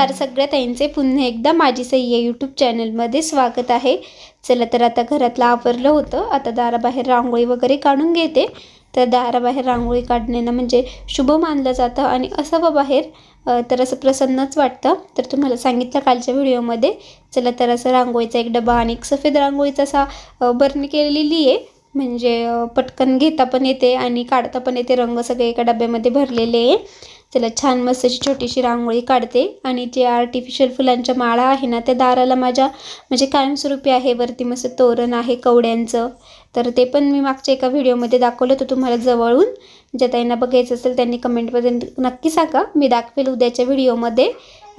नमस्कार. सगळ्या ताईंचे पुन्हा एकदा माझी सई या यूट्यूब चॅनलमध्ये स्वागत आहे. चला तर आता घरातलं आवरलं होतं. आता दाराबाहेर रांगोळी वगैरे काढून घेते. तर दाराबाहेर रांगोळी काढण्यानं म्हणजे शुभ मानलं जातं आणि असावं बाहेर. तर असं प्रसन्नच वाटतं. तर तुम्हाला सांगितलं कालच्या व्हिडिओमध्ये. चला तर असं रांगोळीचा एक डबा आणि एक सफेद रांगोळीचा असा बरणी केलेली आहे. म्हणजे पटकन घेता पण येते आणि काढता पण येते. रंग सगळे एका डब्यामध्ये भरलेले आहे. त्याला छान मस्त अशी छोटीशी रांगोळी काढते. आणि जे आर्टिफिशियल फुलांच्या माळा आहे ना त्या दाराला माझ्या म्हणजे कायमस्वरूपी आहे. वरती मस्त तोरण आहे कवड्यांचं. तर ते पण मी मागच्या एका व्हिडिओमध्ये दाखवलं होतं तुम्हाला जवळून. ज्या त्यांना बघायचं असेल त्यांनी कमेंटमध्ये नक्की सांगा. मी दाखवेल उद्याच्या व्हिडिओमध्ये.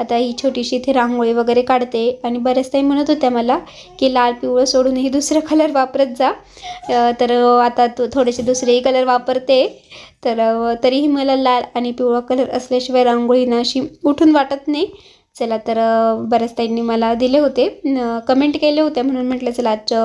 आता ही छोटीशी इथे रांगोळी वगैरे काढते आणि बऱ्याच ताई म्हणत होत्या मला की लाल पिवळं सोडून ही दुसरं कलर वापरत जा. तर आता थोडेसे दुसरेही कलर वापरते. तर तरीही मला लाल आणि पिवळा कलर असल्याशिवाय रांगोळी ना अशी उठून वाटत नाही. चला तर बऱ्याच ताईंनी मला दिले होते. कमेंट केले होते म्हणून म्हटलं चला आजच्या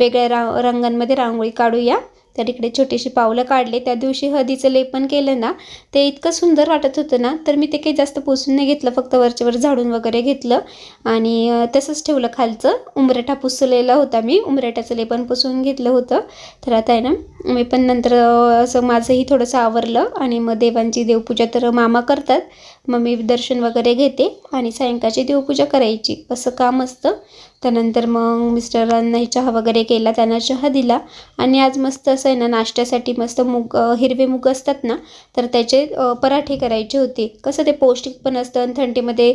वेगळ्या रा रंगांमध्ये रांगोळी काढूया. तर इकडे छोटीशी पावलं काढले. त्या दिवशी हळदीचं लेपन केलं ना ते इतकं सुंदर वाटत होतं ना तर मी ते काही जास्त पोसून नाही घेतलं फक्त वरच्यावर झाडून वगैरे घेतलं. आणि तसंच ठेवलं खालचं. उमरेठा पुसलेला होता मी. उमरेठाचं लेपन पुसून घेतलं होतं. तर आता आहे ना मी पण नंतर असं माझंही थोडंसं आवरलं आणि मग देवांची देवपूजा तर मामा करतात. मग मी दर्शन वगैरे घेते आणि सायंकाळची देवपूजा करायची. असं काम असतं त्यानंतर मग मिस्टरांनाही चहा वगैरे केला त्यांना चहा दिला. आणि आज मस्त असं आहे ना नाश्त्यासाठी मस्त मूग हिरवे मूग असतात ना तर त्याचे पराठे करायचे होते. कसं ते पौष्टिक पण असतं आणि थंडीमध्ये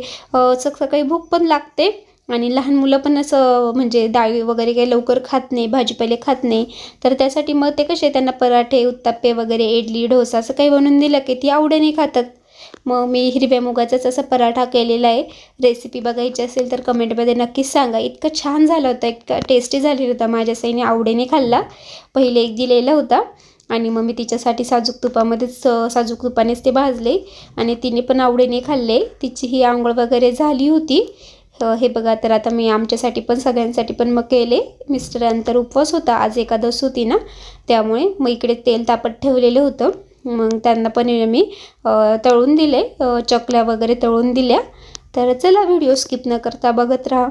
सकाळी भूक पण लागते आणि लहान मुलं पण असं म्हणजे डाळी वगैरे काही लवकर खात नाही भाजीपाले खात नाही. तर त्यासाठी मग ते कसे त्यांना पराठे उत्ताप्पे वगैरे इडली डोसा असं काही बनवून दिलं की ती आवडीने खातात. मग मी हिरव्या मुगाचाच असा पराठा केलेला आहे. रेसिपी बघायची असेल तर कमेंटमध्ये नक्कीच सांगा. इतकं छान झालं होतं. इतका टेस्टी झालेला होता. माझ्या साईने आवडीने खाल्ला. पहिले एक दिलेला होता. आणि मग मी तिच्यासाठी साजूक तुपामध्येच साजूक तुपानेच ते भाजले. आणि तिने पण आवडीने खाल्ले. तिची ही आंघोळ वगैरे झाली होती. हे बघा तर आता मी आमच्यासाठी पण सगळ्यांसाठी पण मग केले. मिस्टरांतर उपवास होता. आज एकादस होती ना. त्यामुळे मग इकडे तेल तापत ठेवलेलं होतं. मग त्यांना पण मी तळून दिले. चकल्या वगैरे तळून दिल्या. तर चला व्हिडिओ स्किप न करता बघत राहा.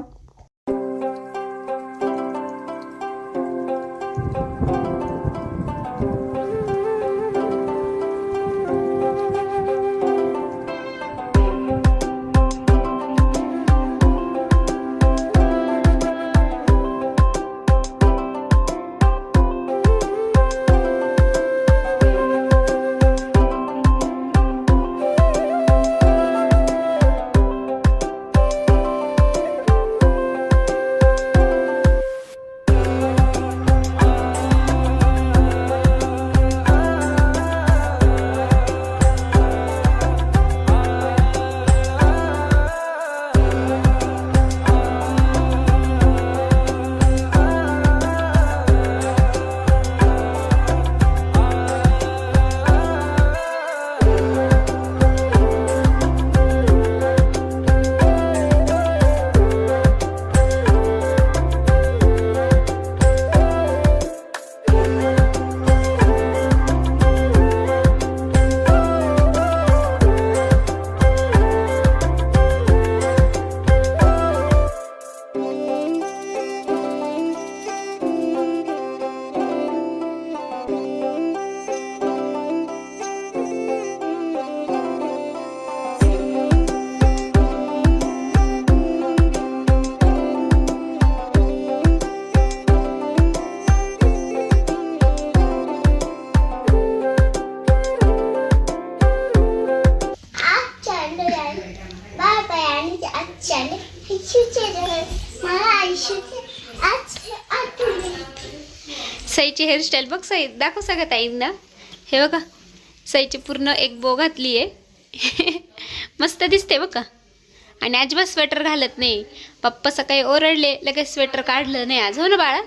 हेअरस्टाईल बघ सई दाखव सगळ्या ताईंना. हे बघा सईची पूर्ण एक बो घातली आहे. मस्त दिसते बघा आणि अजिबात स्वेटर घालत नाही. पप्पा सकाळी ओरडले लगेच स्वेटर काढलं नाही आज. हो ना बाळा?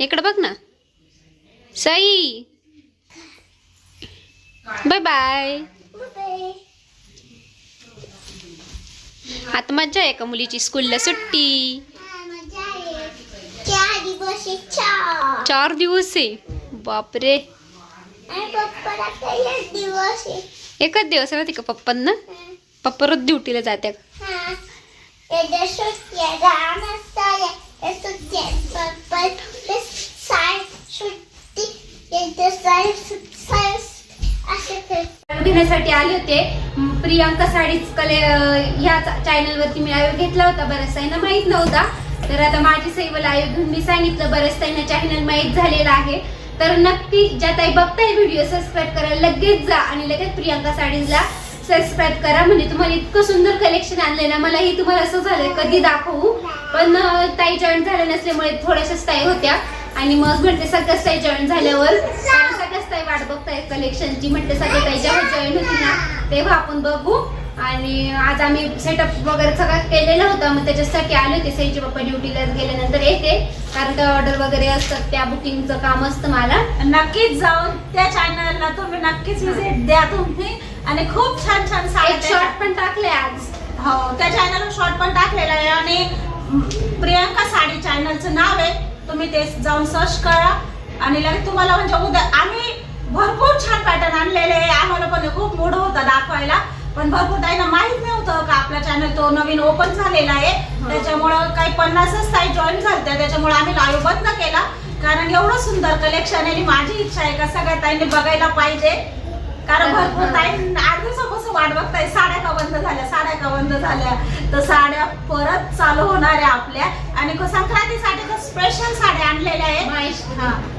इकडं बघ ना. सई! Bye bye. आता मज्जा आहे का मुलीची स्कूलला सुट्टी? चार दिवस आहे, चार. चार दिवस आहे? बापरे. आणि पप्पाला काही एक दिवस आहे. एकच दिवस राहते का पप्पांना? पप्पा रोज ड्युटीला जाते हा. येत्या सुट्ट्या रामस्थळ सुट्ट्या पप्पा साय सुट्टी येत्या साय साय असे फिर घेण्यासाठी आले होते. म, प्रियांका साडीज कले अं, ह्या चॅनलवरती मी लाईव्ह घेतला होता बऱ्याच ताईंना माहीत नव्हता. तर आता माझी सैवल लाईव्ह मी सांगितलं बरेच त्यांना चॅनल माहीत झालेलं आहे. तर नक्की ज्या ताई बघताय व्हिडिओ सबस्क्राईब करायला लगेच जा आणि लगेच प्रियांका साडीजला सबस्क्राईब करा. म्हणजे तुम्हाला इतकं सुंदर कलेक्शन आणलंय ना मलाही तुम्हाला असं झालंय कधी दाखवू? पण ताई जॉईन झाल्या नसल्यामुळे थोड्याशाच ताई होत्या. आणि मग म्हणते सगळ्याच ताई जॉईन झाल्यावर सगळ्याच ताई वाट बघताय कलेक्शनची म्हणते सगळे ताई जेव्हा जॉईन होती ना तेव्हा आपण बघू. आणि आज आम्ही सेटअप वगैरे सगळं केलेलं होतं. मग त्याच्यासाठी आले होते. सईचे पप्पा ड्युटीला गेल्यानंतर येते. कारण का ऑर्डर वगैरे असतात. त्या बुकिंगचं काम असतं मला. नक्कीच जाऊन त्या चॅनलला तुम्ही नक्कीच विजिट द्या तुम्ही. आणि खूप छान छान एक साड्या शॉर्ट पण टाकले आज. हो त्या चॅनलवर शॉर्ट पण टाकलेला आहे. आणि प्रियांका साडी चॅनलचं नाव आहे. तुम्ही ते जाऊन सर्च करा. आणि लगेच तुम्हाला म्हणजे उद्या आम्ही भरपूर छान पॅटर्न आणलेले आहे. आम्हाला पण खूप मूड होता दाखवायला. पण भरपूर ताईंना माहीत नव्हतं का आपला चॅनल तो नवीन ओपन झालेला आहे. त्याच्यामुळं काही पन्नासच ताई जॉईन झाल्या त्याच्यामुळे आम्ही लाईव्ह बंद केला. कारण एवढं सुंदर कलेक्शन आहे आणि माझी इच्छा आहे का सगळ्या ताईंनी बघायला पाहिजे. कारण भरपूर ताई आठ दिवसापासून वाट बघताय. साड्या का बंद झाल्या? साड्या का बंद झाल्या? तर साड्या परत चालू होणार आहे आपल्या. आणि संक्रांतीसाठी तर स्पेशल साड्या आणलेल्या आहेत.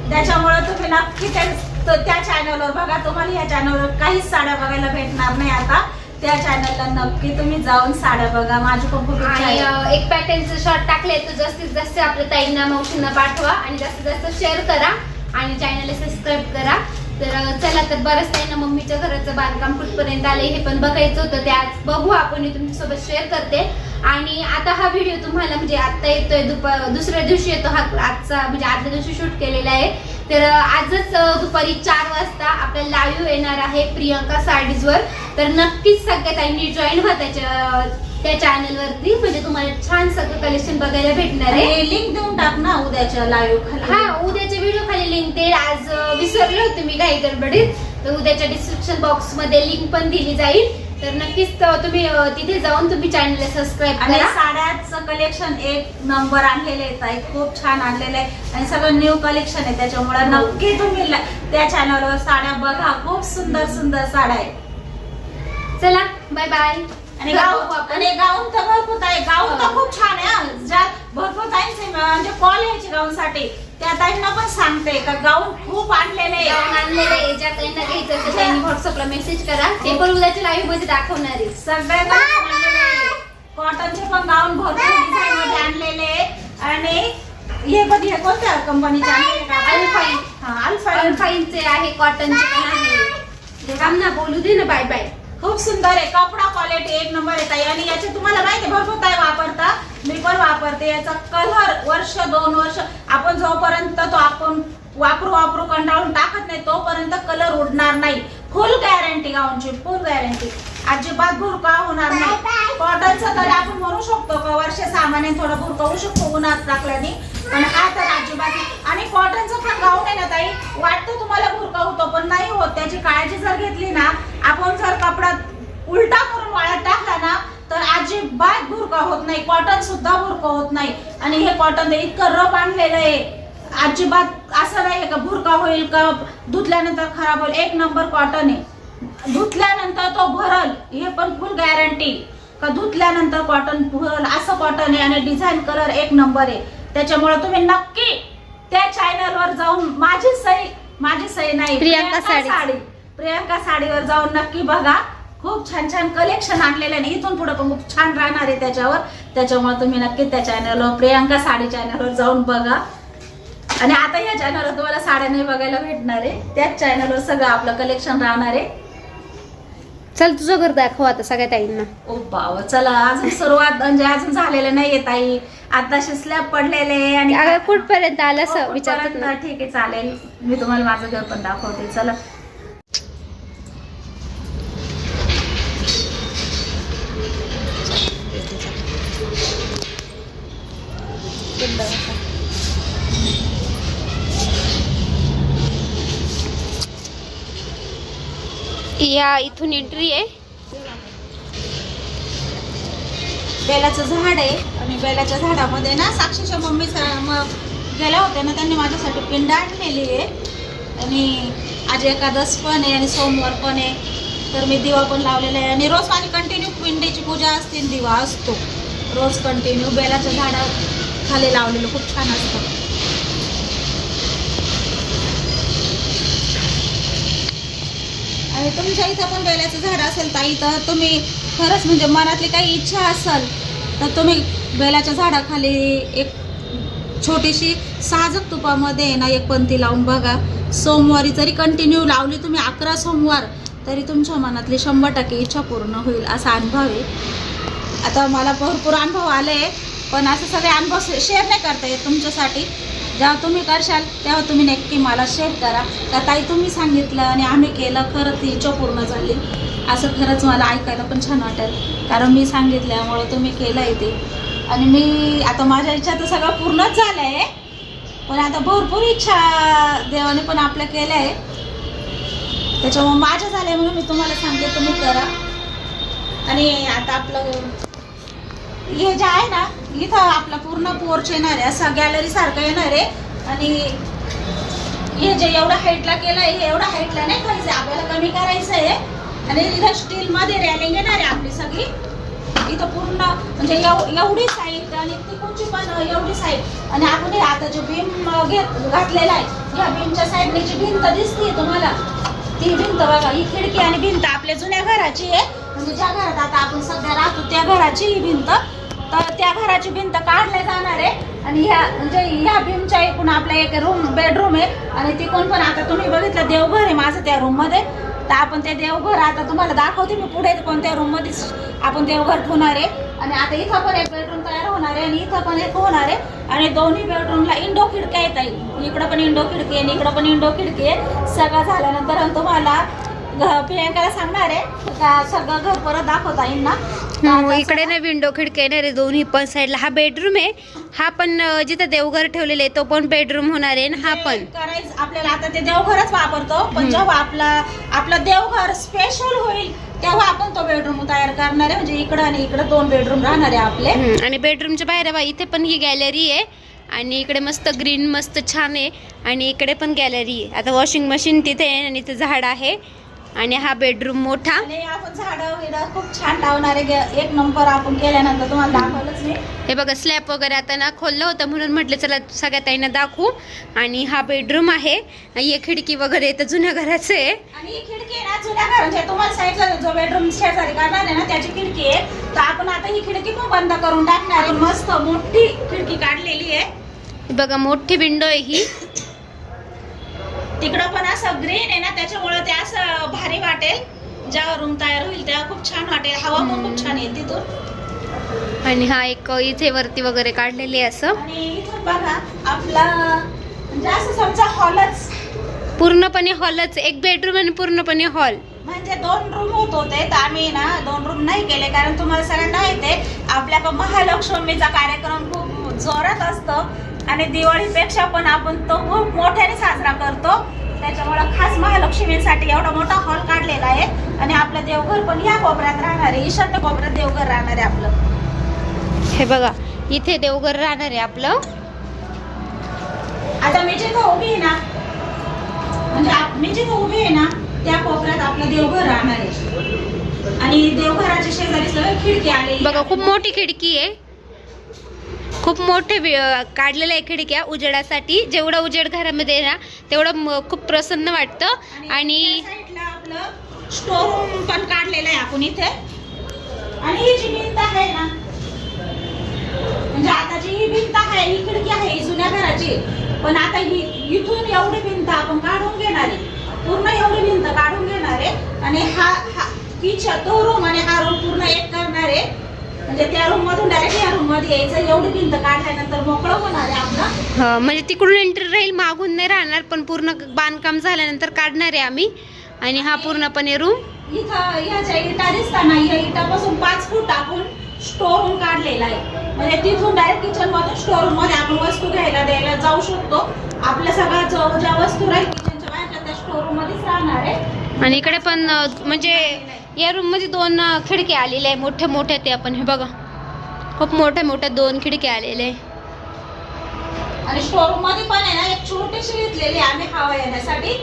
त्याच्यामुळे तुम्ही नक्की त्या चॅनलवर बघा. तुम्हाला या चॅनलवर काहीच साड्या बघायला भेटणार नाही आता. त्या चॅनलला नक्की तुम्ही जाऊन साड्या बघा. माझी पण खूप इच्छा आणि आहे. अं, एक पॅटर्नचं शॉर्ट टाकले तर जास्तीत जास्त आपल्या ताईंना मावशींना पाठवा आणि जास्तीत जास्त शेअर करा आणि चॅनलला सबस्क्राईब करा. तर अं, चला तर बरंच ताईंना मम्मीच्या घराचं बांधकाम कुठपर्यंत आले हे पण बघायचं होतं. ते आज बघू आपण मी तुमच्यासोबत शेअर करते. आणि आता हा व्हिडिओ तुम्हाला म्हणजे आता येतोय दुपार दुसऱ्या दिवशी येतो हा आजचा म्हणजे आदल्या दिवशी शूट केलेला आहे. तर आजच दुपारी चार वाजता आपल्याला लाईव्ह येणार आहे प्रियंका साडीजवर तर नक्कीच सगळ्या ताईंनी जॉईन व्हा त्याच्या त्या चॅनल वरती. म्हणजे तुम्हाला छान सगळं कलेक्शन बघायला भेटणार आहे. लिंक देऊन टाक ना उद्याच्या लाईव्ह खाली. हा उद्याच्या व्हिडिओ खाली लिंक देईल आज विसरले होते मी काही गडबडीत. तर उद्याच्या डिस्क्रिप्शन बॉक्समध्ये लिंक पण दिली जाईल. तर नक्कीच त- तुम्ही तिथे जाऊन तुम्ही चॅनलला सबस्क्राईब आणि साड्याचं कलेक्शन एक नंबर आणलेले आहेत ताई. खूप छान आणलेलं आहे. आणि सगळं न्यू कलेक्शन आहे. त्याच्यामुळे नक्की तुम्ही त्या चॅनलवर साड्या बघा. खूप सुंदर सुंदर साड्या आहेत. चला बाय बाय आणि गाऊन आणि गाऊन तर भरपूर आहे. गाऊन तर हो. खूप छान आहे. हा. ज्या भरपूर ताईंचे म्हणजे कॉल यायचे गाऊनसाठी. त्या ताईंना पण सांगते का गाऊन खूप आणलेले गाऊन आहे आणलेलं आहे. ज्या ताईंना घ्यायचं असेल त्यांनी व्हॉट्सअपला मेसेज करा. ते पण उद्याच्या लाईव्हमध्ये दाखवणार आहे. सगळे कॉटनचे पण गाऊन भरपूर डिझाईन मध्ये आणलेले आहे. आणि हे पण हे कोणत्या कंपनीचे आणलेले का आपण? अल्फाईन. हा, अल्फाईन. अल्फाईनचे आहे कॉटनचे पण आहे. थांब ना बोलू दे ना बाय बाय. खूप सुंदर आहे. कपडा क्वालिटी एक नंबर आहे ताई. आणि याचे तुम्हाला माहिती आहे, भरपूर ताई वापरता. मी पण वापरते. याचा कलर वर्ष दोन वर्ष आपण जोपर्यंत तो आपण वापरू वापरू कंटाळून टाकत नाही तोपर्यंत कलर उडणार नाही. फुल गॅरंटी गाऊनची फुल गॅरंटी अजिबात भुरका होणार नाही. कॉटनचं तरी आपण म्हणू शकतो का? वर्ष सामान्य थोडं भुरका होऊ शकतो उन्हात टाकल्याने. पण हा तर अजिबात आणि कॉटनचं पण गाऊन आहे ना ताई वाटतं तुम्हाला भुरका होतो पण नाही होत. त्याची काळजी जर घेतली ना आपण जर कपडा उलटा करून वाळत टाकला ना तर अजिबात भुरका होत नाही. कॉटन सुद्धा भुरका होत नाही. आणि हे कॉटन इतकं रफ आणलेलं आहे. अजिबात असं नाही का भुरका होईल का धुतल्यानंतर खराब होईल. एक नंबर कॉटन आहे. धुतल्यानंतर तो भरल हे पण फुल गॅरंटी का धुतल्यानंतर कॉटन भरल असं कॉटन आहे आणि डिझाईन कलर एक नंबर आहे. त्याच्यामुळे तुम्ही नक्की त्या चॅनलवर जाऊन माझी सही माझी सही नाही प्रियांका साडी. साडी प्रियांका साडीवर जाऊन नक्की बघा. खूप छान छान कलेक्शन आणलेलं आहे आणि इथून पुढे पण खूप छान राहणार आहे त्याच्यावर. त्याच्यामुळे तुम्ही नक्की त्या चॅनलवर प्रियांका साडी चॅनलवर जाऊन बघा. आणि आता या चॅनलवर तुम्हाला साड्या नाही बघायला भेटणार आहे. त्याच चॅनलवर सगळं आपलं कलेक्शन राहणार आहे. चल तुझं घर दाखव आता सगळ्या ताईंना. ओ बाव चला अजून सुरुवात म्हणजे अजून झालेलं नाहीये ताई. आताशी स्लॅब पडलेले आहे आणि कुठपर्यंत आलं असं हो, विचारतात? ना. ठीक आहे चालेल. मी तुम्हाला माझं घर पण दाखवते. चला. या इथून एंट्री आहे. बेलाचं झाड आहे आणि बेलाच्या झाडामध्ये ना साक्षीच्या मम्मी मग गेल्या होत्या ना त्यांनी माझ्यासाठी पिंड आणलेली आहे. आणि आज एकादश पण आहे आणि सोमवार पण आहे. तर मी दिवा पण लावलेला आहे. आणि रोज माझी कंटिन्यू पिंडीची पूजा असते दिवा असतो. रोज कंटिन्यू बेलाच्या झाडा खाली लावलेलं खूप छान असतं. आणि तुमच्या इथं पण बेलाचं झाड असेल ताई तर तुम्ही खरंच म्हणजे मनातली काही इच्छा असेल तर तुम्ही बेलाच्या झाडाखाली एक छोटीशी साजक तुपामध्ये आहे ना एक पंथी लावून बघा. सोमवारी जरी कंटिन्यू लावली तुम्ही अकरा सोमवार तरी तुमच्या मनातली शंभर टक्के इच्छा पूर्ण होईल असा अनुभव आहे. आता मला भरपूर अनुभव आले पण असं सगळे अनुभव शेअर नाही करता येत तुमच्यासाठी. जेव्हा तुम्ही करशाल तेव्हा तुम्ही नक्की मला शेअर करा. का ताई तुम्ही सांगितलं आणि आम्ही केलं खरं ती इच्छा पूर्ण झाली. असं खरंच मला ऐकायला पण छान वाटेल. कारण मी सांगितल्यामुळं तुम्ही केलं आहे ते. आणि मी आता माझ्या इच्छा तर सगळं पूर्णच झालं आहे पण आता भरपूर इच्छा देवाने पण आपल्या केल्या आहे त्याच्यामुळे माझ्या झाल्या म्हणून मी तुम्हाला सांगते तुम्ही करा. आणि आता आपलं हे जे आहे ना इथं आपला पूर्ण पोर्च येणार आहे असा गॅलरी सारखं येणार आहे. आणि हे जे एवढं हाईटला केलं आहे हे एवढं हाईटला नाही करायचं आपल्याला कमी करायचं आहे. आणि इथं स्टीलमध्ये रॅलिंग येणार आहे आपली सगळी. इथं पूर्ण म्हणजे एवढी साईड आणि तिकडची पण एवढी साईड आणि आपण हे आता जे भीम घेत घातलेला आहे या भीमच्या साईडने जी भिंत दिसते तुम्हाला ती भिंत बघा ही खिडकी आणि भिंत आपल्या जुन्या घराची आहे. म्हणजे ज्या घरात आता आपण सध्या राहतो त्या घराची ही भिंत. तर त्या घराची भिंत काढल्या जाणार आहे. आणि ह्या म्हणजे ह्या भीमच्या एकूण आपल्या एक रूम बेडरूम आहे. आणि तिकडून पण आता तुम्ही बघितलं देवघर आहे माझं त्या रूममध्ये तर आपण ते देवघर आता तुम्हाला दाखवते मी पुढे कोणत्या रूममध्ये आपण देवघर ठेवणार आहे. आणि आता इथं पण एक बेडरूम तयार होणार आहे आणि इथं पण एक होणार आहे. आणि दोन्ही बेडरूमला इंडो खिडक्या येत आहे इकडं पण इंडो खिडकी आहे आणि इकडं पण इंडो खिडकी आहे. सगळं झाल्यानंतर तुम्हाला प्रियंकाला सांगणार आहे. का सगळं घर परत दाखवता येईल ना हो, इकडे ना विंडो खिडकी येणार आहे दोन्ही पण साईडला हा बेडरूम आहे. हा पण अं, जिथं देवघर ठेवलेले आहे तो पण बेडरूम होणार आहे. आणि हा पण. करायचं आपल्याला आता ते देवघरच वापरतो. पण. जेव्हा आपला आपलं देवघर स्पेशल होईल तेव्हा आपण तो बेडरूम तयार करणार आहे. म्हणजे इकडं आणि इकडं दोन बेडरूम राहणार आहे आपले. हम्म, आणि बेडरूमच्या बाहेर बा इथे पण ही गॅलरी आहे. आणि इकडे मस्त ग्रीन मस्त छान आहे. आणि इकडे पण गॅलरी आहे. आता वॉशिंग मशीन तिथे आहे आणि इथे झाड आहे. आणि हा बेडरूम मोठा. आपण झाडं विडं खूप छान लावणार आहे गे- एक नंबर आपण केल्यानंतर तुम्हाला दाखवलंच हे बघा स्लॅब वगैरे आता ना खोललं होतं म्हणून म्हटलं चला सगळ्या ताईंना दाखवू. आणि हा बेडरूम आहे. हे खिडकी वगैरे तर जुन्या घराचं आहे. आणि ही खिडकी आहे ना जुन्या म्हणजे तुम्हाला जो बेडरूम शेजारी करणार आहे ना त्याची खिडकी आहे. तर आपण आता ही खिडकी पण बंद करून टाकणार आहे. मस्त मोठी खिडकी काढलेली आहे. बघा मोठी विंडो आहे ही. तिकडं पण असं ग्रीन आहे ना त्याच्यामुळे ते असं भारी वाटेल. जेव्हा रूम तयार होईल तेव्हा खूप छान वाटेल. हवा पण खूप छान येईल तिथून. आणि हा एक इथे वरती वगैरे काढलेली आहे असं. आणि इथून बघा आपला म्हणजे असं समजा हॉलच पूर्णपणे हॉलच एक बेडरूम आणि पूर्णपणे हॉल म्हणजे दोन रूम होत होते तर आम्ही ना दोन रूम नाही केले कारण तुम्हाला सगळ्यांना माहिती आहे आपल्याकडं महालक्ष्मीचा कार्यक्रम खूप जोरात असतो. आणि दिवाळीपेक्षा पण आपण तो खूप मोठ्याने साजरा करतो. त्याच्यामुळं खास महालक्ष्मीसाठी एवढा मोठा हॉल काढलेला आहे. आणि आपलं देवघर पण या कोपऱ्यात राहणार आहे. ईशान्य कोपऱ्यात देवघर राहणार आहे आपलं. हे बघा इथे देवघर राहणार आहे आपलं. आता मी जिथं उभी आहे ना म्हणजे मी जिथं उभी आहे ना त्या कोपऱ्यात आपलं देवघर राहणार आहे. आणि देवघराच्या शेजारी सगळं खिडकी आली बघा खूप मोठी खिडकी आहे. खूप मोठे काढलेल्या आहे खिडक्या उजेडासाठी. जेवढा उजेड घरामध्ये ना तेवढं खूप प्रसन्न वाटतं. आणि त्या साईडला आपलं स्टोर रूम पण काढलेलं आहे आपण इथे. आणि ही जी भिंत आहे ना म्हणजे आता जी ही भिंत आहे ही खिडकी आहे ही जुन्या घराची. पण आता ही इथून एवढी भिंत आपण काढून घेणार आहे. पूर्ण एवढी भिंत काढून घेणार आहे. आणि हा हा किचन तो रूम आणि हा रूम पूर्ण एक करणार आहे म्हणजे त्या रूम मधून डायरेक्ट या रूम मध्ये यायचं एवढी भिंत काढल्यानंतर मोकळं होणार आहे आपलं. हं, म्हणजे तिकडून एंट्री राहील मागून नाही राहणार पण पूर्ण बांधकाम झाल्यानंतर काढणार आहे आम्ही. आणि हा पूर्णपणे रूम इथं ह्याच्या इटा दिसताना या इटापासून पाच फूट आपण स्टोर रूम काढलेला आहे. म्हणजे तिथून डायरेक्ट किचन मधून स्टोर रूममध्ये आपण वस्तू घ्यायला द्यायला जाऊ शकतो. आपल्या सगळ्या जो ज्या वस्तू राहील किचनच्या बाहेरच्या त्या स्टोर रूम मध्येच राहणार आहे. आणि इकडे पण अं, म्हणजे या रूममध्ये दोन अं, खिडक्या आलेल्या आहे मोठ्या मोठ्या ते आपण हे बघा. खूप मोठ्या मोठ्या दोन खिडक्या आलेले. आणि स्टोरमध्ये पण आहे ना एक छोटीशी घेतलेली आम्ही हवा येण्यासाठी.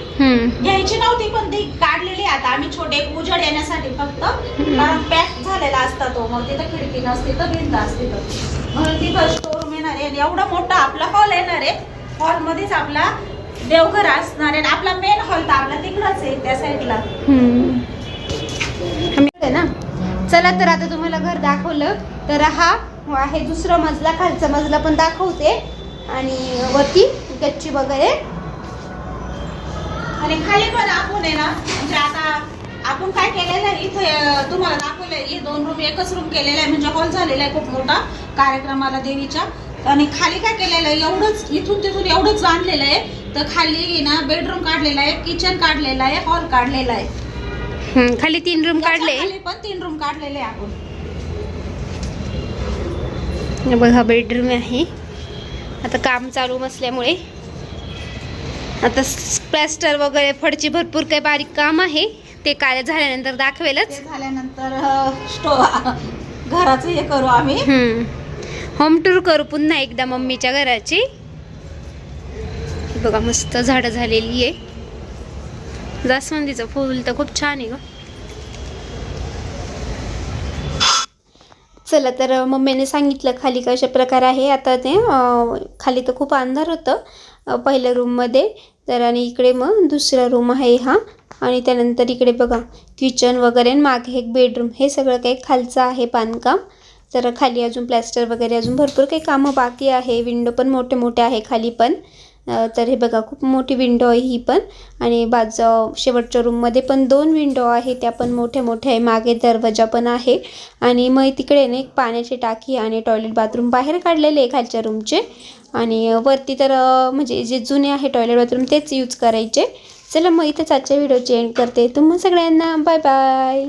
घ्यायची नव्हती पण ती काढलेली आता. आम्ही छोटे उजड येण्यासाठी फक्त कारण पॅक झालेला असता तो. मग तिथं खिडकी नसते तर भिंत असते तर. म्हणून तिथं स्टोर येणार आहे. एवढा मोठा आपला हॉल येणार आहे. हॉल मध्येच आपला देवघर असणार आहे. आपला मेन हॉल तर आपला तिकडच आहे त्या साईडला ना? चला तर आता तुम्हाला घर दाखवलं. तर हा आहे दुसरा मजला खालचा मजला पण दाखवते. आणि वरती गच्ची वगैरे. आणि खाली पण आपण आहे ना म्हणजे आता आपण काय केलेलं आहे इथे तुम्हाला दाखवलंय हे दोन रूम एकच रूम केलेला आहे म्हणजे हॉल झालेला आहे खूप मोठा कार्यक्रमाला देवीच्या. आणि खाली काय केलेलं आहे एवढंच इथून तिथून एवढंच बांधलेलं आहे. तर खाली ना बेडरूम काढलेला आहे किचन काढलेला आहे हॉल काढलेला आहे. खाली तीन रूम काढले. खाली पण तीन रूम काढलेले आपण हे बघा बेडरूम आहे. आता काम चालू असल्यामुळे. आता प्लॅस्टर वगैरे फडची भरपूर काही बारीक काम आहे. ते काय झाल्यानंतर दाखवेलच. झाल्यानंतर स्टो घराचं हे करू आम्ही. होम टूर करू पुन्हा एकदा मम्मीच्या घराची. बघा मस्त झाडं झालेली आहे. जास्वंदीचं फूल तर खूप छान आहे ग. चला तर मम्मीने सांगितलं खाली कशा प्रकार आहे. आता ते खाली तर खूप अंधार होतं पहिल्या रूममध्ये तर आणि इकडे मग दुसरा रूम आहे हा. आणि त्यानंतर इकडे बघा किचन वगैरे आणि मागे एक बेडरूम हे सगळं काही खालचं आहे बांधकाम. तर खाली अजून प्लॅस्टर वगैरे अजून भरपूर काही कामं बाकी आहे. विंडो पण मोठे मोठे आहे खाली पण. तर हे बघा खूप मोठी विंडो आहे ही पण. आणि बाजू शेवटच्या रूममध्ये पण दोन विंडो आहे त्या पण मोठ्या मोठ्या आहे. मागे दरवाजा पण आहे. आणि मग तिकडे ना एक पाण्याची टाकी आणि टॉयलेट बाथरूम बाहेर काढलेले आहे खालच्या रूमचे आणि वरती तर म्हणजे जे जुने आहे टॉयलेट बाथरूम तेच यूज करायचे. चला मग इथेच आजच्या व्हिडिओची एंड करते. तुम्हा सगळ्यांना बाय बाय